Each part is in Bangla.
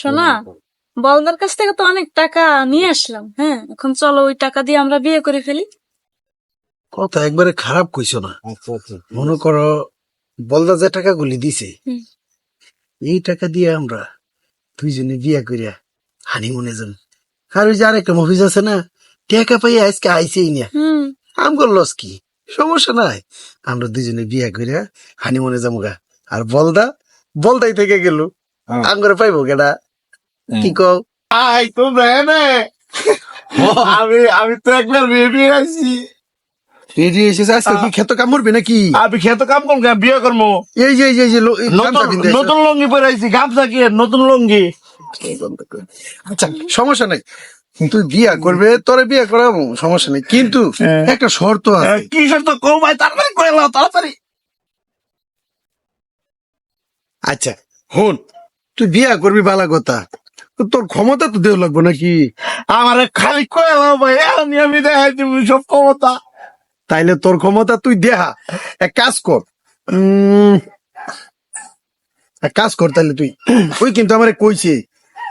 শোনা বলদার কাছ থেকে তো অনেক টাকা নিয়ে আসলাম হ্যাঁ? এখন চলো ওই টাকা দিয়ে আমরা বিয়ে করে ফেলি। কথা একবারে খারাপ কইছো না। আচ্ছা আচ্ছা। মনে করো বলদা যে টাকাগুলি দিছে এই টাকা দিয়ে আমরা দুইজনে বিয়া করিয়া হানিমুনে যাম। আর ওই যে আরেকটা মফিজ আছে না টাকা পাইয়া আজকে আইসেই না। হুম। আমগর লস কি? সমস্যা নাই। আমরা দুজনে বিয়া করিয়া হানিমুনে যাব গা আর বলদা বলদাই থেকে গেল। হ্যাঁ। আঙ্গরে পাইবো কেডা কি কও? আই তো দেনে আমি আমি তো একবার বেবি আছি রেডি এসেছে আজকে কি খেত কাম মরবি নাকি? আমি খেতে কাম করব বিয়ে করব। এই যে এই যে নতুন লঙ্গি পরে আইছি। গামছা কি? নতুন লঙ্গি। আচ্ছা সমস্যা নাই। তুই বিয়া করবে তোরে বিয়া করাবো সমস্যা নেই। কিন্তু হ্যাঁ। একটা শর্ত আছে। কি সব কো ভাই তাড়াতাড়ি কয়ে লাও তাড়াতাড়ি। আচ্ছা হন তুই বিয়া করবি বালা কথা। তোর ক্ষমতা তো দেওয়া লাগবো নাকি? আমারে খালি কয়ে ভাই আমি দেখাই দিব সব ক্ষমতা। তাইলে তোর ক্ষমতা তুই দেহা। এক কাজ কর। এক কাজ কর তাইলে তুই। ওই কিন্তু আমারে কইছে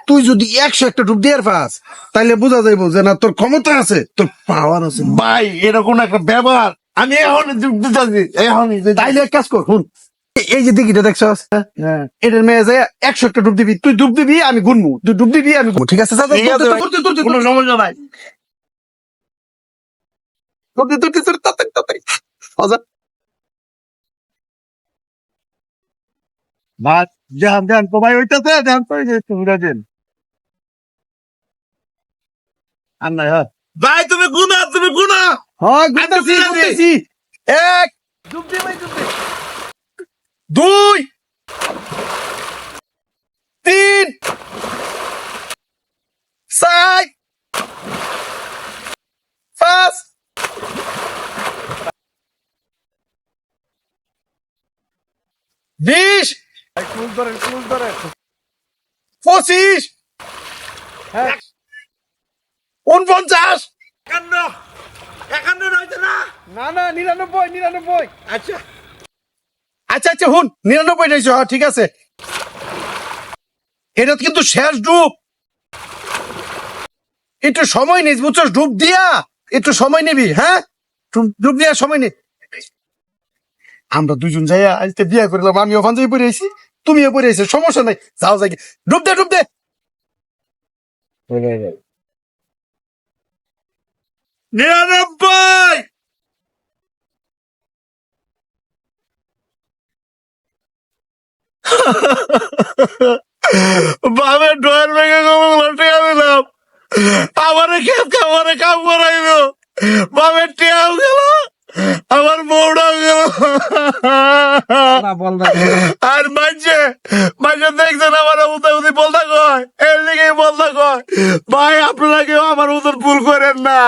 তুই যদি একশো একটা ডুব দিয়ে পাস তাইলে বোঝা যাইব যে না তোর ক্ষমতা আছে তোর পাওয়ার আছে। ভাই এরকম একটা ব্যবহার আমি এখন এখনই। তাইলে এক কাজ কর শুন। এই যে দিঘিটা দেখছস হ্যাঁ। এটার মেয়ে যায় একশো একটা ডুব দিবি তুই ডুব দিবি আমি গুনবো তুই ডুব দিবি আমি। ঠিক আছে কোনো সমস্যা ভাত তো ভাই ওইটাতে জান তো আর নাই হ্যাঁ। ভাই তুমি গুনা তুমি গুনা। হ্যাঁ, গুনতাছি? এক। ডুব দে ভাই ডুব দে। দুই তিন চার পাঁচ। বিশ পঁচিশ উনপঞ্চাশ। একান্ন একান্ন রয়েছে না? না না নিরানব্বই নিরানব্বই। আচ্ছা। আচ্ছা আচ্ছা হুন নিরানব্বই রয়েছে হ্যাঁ ঠিক আছে। এটা কিন্তু শেষ ডুব। একটু সময় নিস বুঝছস? ডুব দিয়া একটু সময় নিবি হ্যাঁ? ডুব- দিয়া সময় নে। আমরা দুজন যাইয়া আজকে বিয়া করলাম আমি ওখান থেকে পড়ে আইছি তুমিও পড়ে আইছো সমস্যা নাই যাও যাই। ডুব দে ডুব দে। নিরানব্বই! বাবে ডয়ের ভেঙে কমগুলো টেয়া দিলাম আমারে খেত খাবারে কাম করাইল বাবার টেয়াও গেল আমার বউটাও গেল। আর মাঝে মাঝে দেখছেন আমার উদয় উদি বলতা কয় এর লিগে বলতা কয়। ভাই আপনারা কেউ আমার উদর ভুল করেন না।